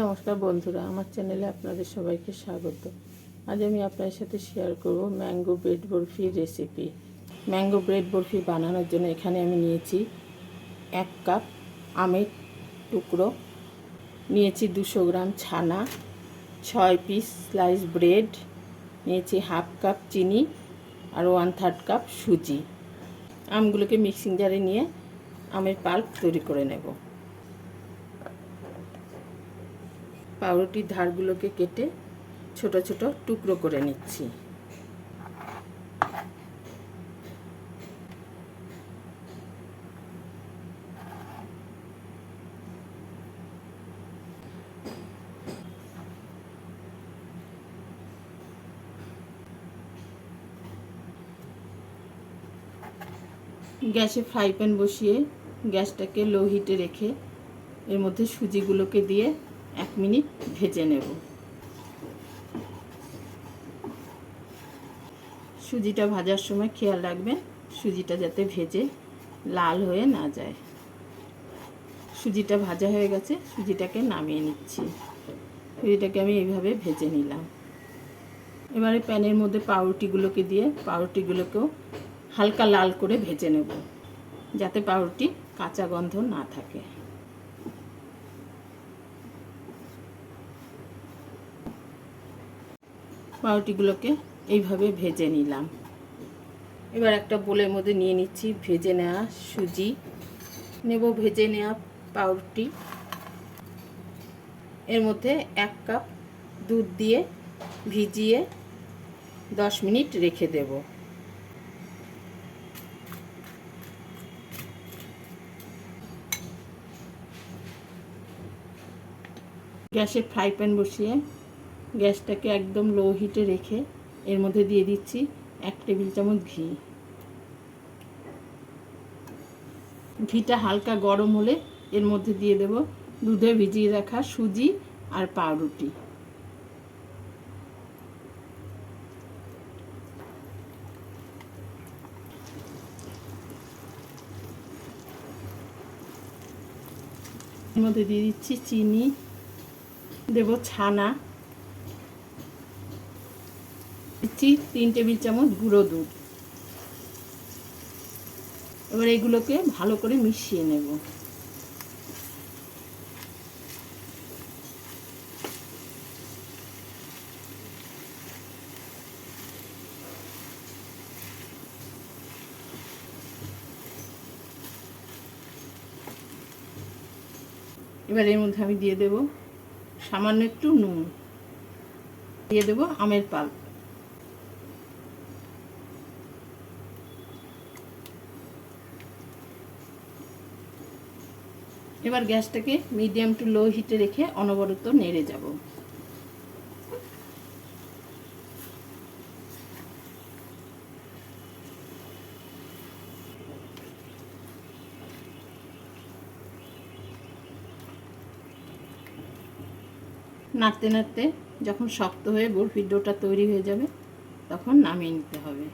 নমস্কার বন্ধুরা, আমার চ্যানেলে আপনাদের সবাইকে স্বাগত। আজ আমি আপনাদের সাথে শেয়ার করব ম্যাঙ্গো ব্রেড বরফির রেসিপি ম্যাঙ্গো ব্রেড বরফি বানানোর জন্য এখানে আমি নিয়েছি এক কাপ আমের টুকরো, নিয়েছি দুশো গ্রাম ছানা, ছয় পিস স্লাইস ব্রেড নিয়েছি হাফ কাপ চিনি আর ওয়ান থার্ড কাপ সুজি। আমগুলোকে মিক্সিং জারে নিয়ে আমের পাল্প তৈরি করে নেব। পাউরুটির ধারগুলোকে কেটে ছোট ছোট টুকরো করে নিচ্ছি। গ্যাসে ফ্রাই প্যান বসিয়ে গ্যাসটাকে লো হিটে রেখে এর মধ্যে সুজিগুলোকে দিয়ে এক মিনিট ভেজে নেব। সুজিটা ভাজার সময় খেয়াল রাখবেন, সুজিটা যাতে ভেজে লাল হয়ে না যায়। সুজিটা ভাজা হয়ে গেছে, সুজিটাকে নামিয়ে নিচ্ছি। সুজিটাকে আমি এইভাবে ভেজে নিলাম। এবারে প্যানের মধ্যে পাউরুটিগুলোকে দিয়ে পাউরুটিগুলোকেও হালকা লাল করে ভেজে নেব, যাতে পাউরুটি কাঁচা গন্ধ না থাকে। পাউরুটিগুলোকে এইভাবে ভেজে নিলাম। এবার একটা বোলের মধ্যে নিয়ে নিচ্ছি ভেজে নেওয়া সুজি। নেব ভেজে নেওয়া পাউরুটি। এর মধ্যে এক কাপ দুধ দিয়ে ভিজিয়ে দশ মিনিট রেখে দেব। গ্যাসে ফ্রাই প্যান বসিয়ে গ্যাসটাকে একদম লো হিটে রেখে এর মধ্যে দিয়ে দিচ্ছি এক টেবিল চামচ ঘি। ঘিটা হালকা গরম হলে এর মধ্যে দিয়ে দেব দুধে ভিজিয়ে রাখা সুজি আর পাউরুটি। এর মধ্যে দিয়ে দিচ্ছি চিনি, দেব ছানা। দিচ্ছি তিন টেবিল চামচ গুঁড়ো দুধ। এবার এগুলোকে ভালো করে মিশিয়ে নেব। এবার এর মধ্যে আমি দিয়ে দেব সামান্য একটু নুন। দিয়ে দেব আমের পাল্প। এবার গ্যাসটাকে মিডিয়াম টু লো হিটে রেখে অনবরত নেড়ে যাব। নাড়তে নাড়তে যখন শক্ত হয়ে বরফির ডোটা তৈরি হয়ে যাবে, তখন নামিয়ে নিতে হবে।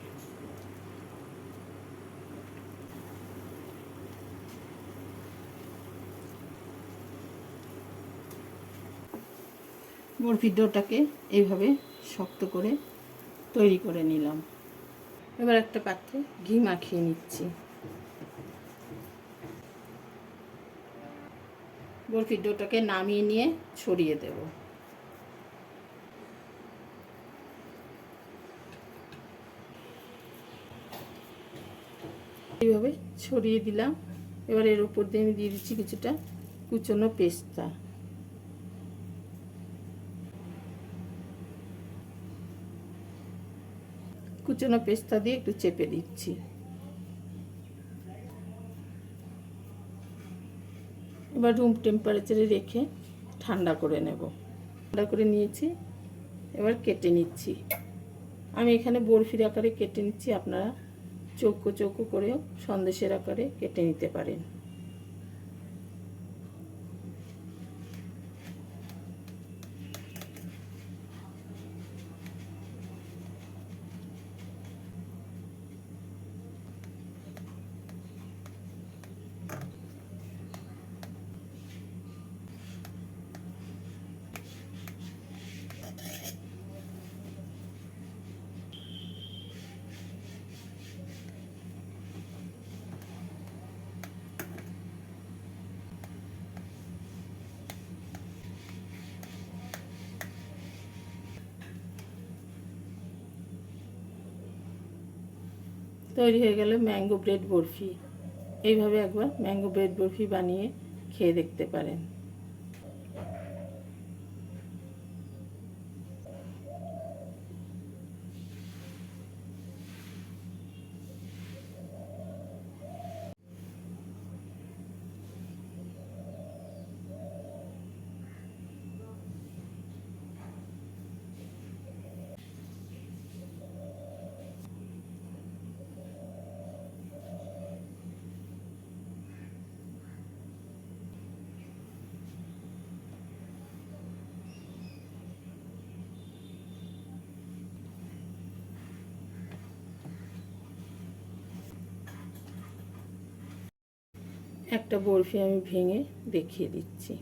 বরফির ডোটাকে এইভাবে শক্ত করে তৈরি করে নিলাম। এবার একটা পাত্রে ঘি মাখিয়ে নিচ্ছি। বরফির ডোটাকে নামিয়ে নিয়ে ছড়িয়ে দেব। এইভাবে ছড়িয়ে দিলাম। এবার এর উপর দিয়ে আমি দিয়ে দিচ্ছি কিছুটা কুচনো পেস্তা। কুচনো পেস্তা দিয়ে একটু চেপে দিচ্ছি। এবার রুম টেম্পারেচারে রেখে ঠান্ডা করে নেব। ঠান্ডা করে নিয়েছি, এবার কেটে নিচ্ছি। আমি এখানে বরফির আকারে কেটে নিচ্ছি, আপনারা চৌকো চৌকো করেও সন্দেশের আকারে কেটে নিতে পারেন। তৈরি হয়ে গেল ম্যাঙ্গো ব্রেড বরফি। এইভাবে একবার ম্যাঙ্গো ব্রেড বরফি বানিয়ে খেয়ে দেখতে পারেন। একটা বরফি আমি ভেঙে দেখিয়ে দিচ্ছি।